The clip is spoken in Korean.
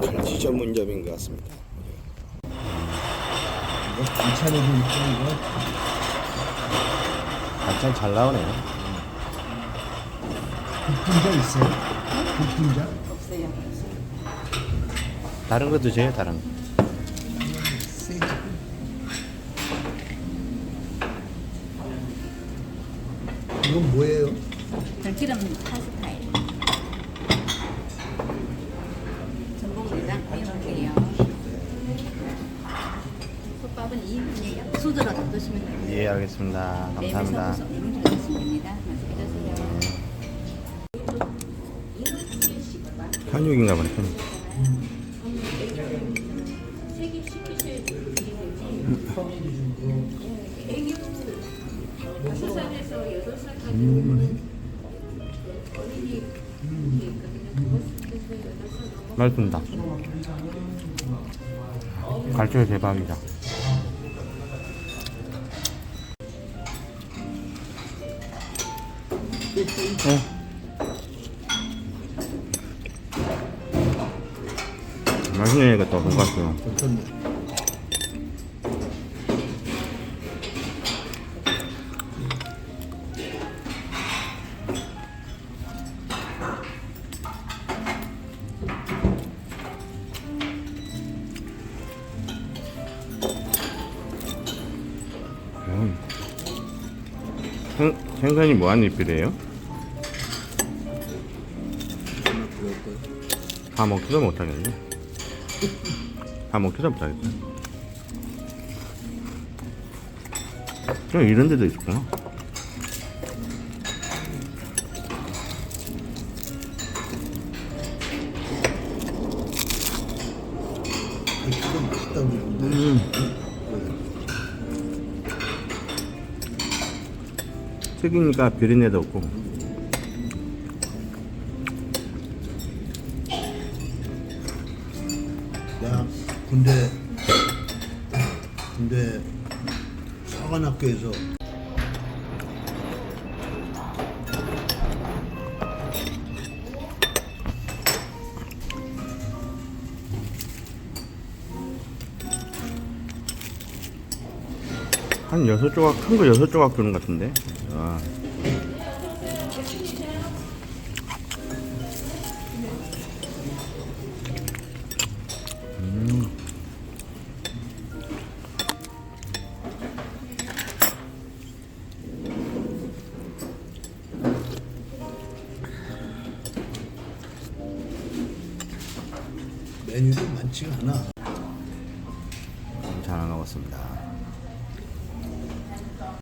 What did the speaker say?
갈치 전문점인 것 같습니다. 이거 반찬에도 있고 이거 반찬 잘 나오네요. 국분자 있어요? 국분자? 없어요. 다른 거 드세요, 다른 거. 세 이건 뭐예요? 들기름 파스타예요. 전복이랑 이렇게요. 솥밥은 2인분이에요. 수저로 다 드시면 돼요. 예, 알겠습니다. 네, 감사합니다. 서서 2분 드시면 됩니다. 맛있게 드세요. 현육인가 보네, 현육. 맛있습니다. 갈치 대박이다. 어. 맛있네 이것도 돈가스 좋네. 음. 생, 생선이 뭐하는 잎이래요? 다 먹지도 못하겠네 다 먹지도 못하겠네 저 이런 데도 있구나 음. 튀기니까 비린내도 없고 군대 군대 사관학교에서 한 여섯 조각 큰 거 여섯 조각 주는 것 같은데 와. 메뉴도 많지가 않아. 음, 잘 나왔습니다.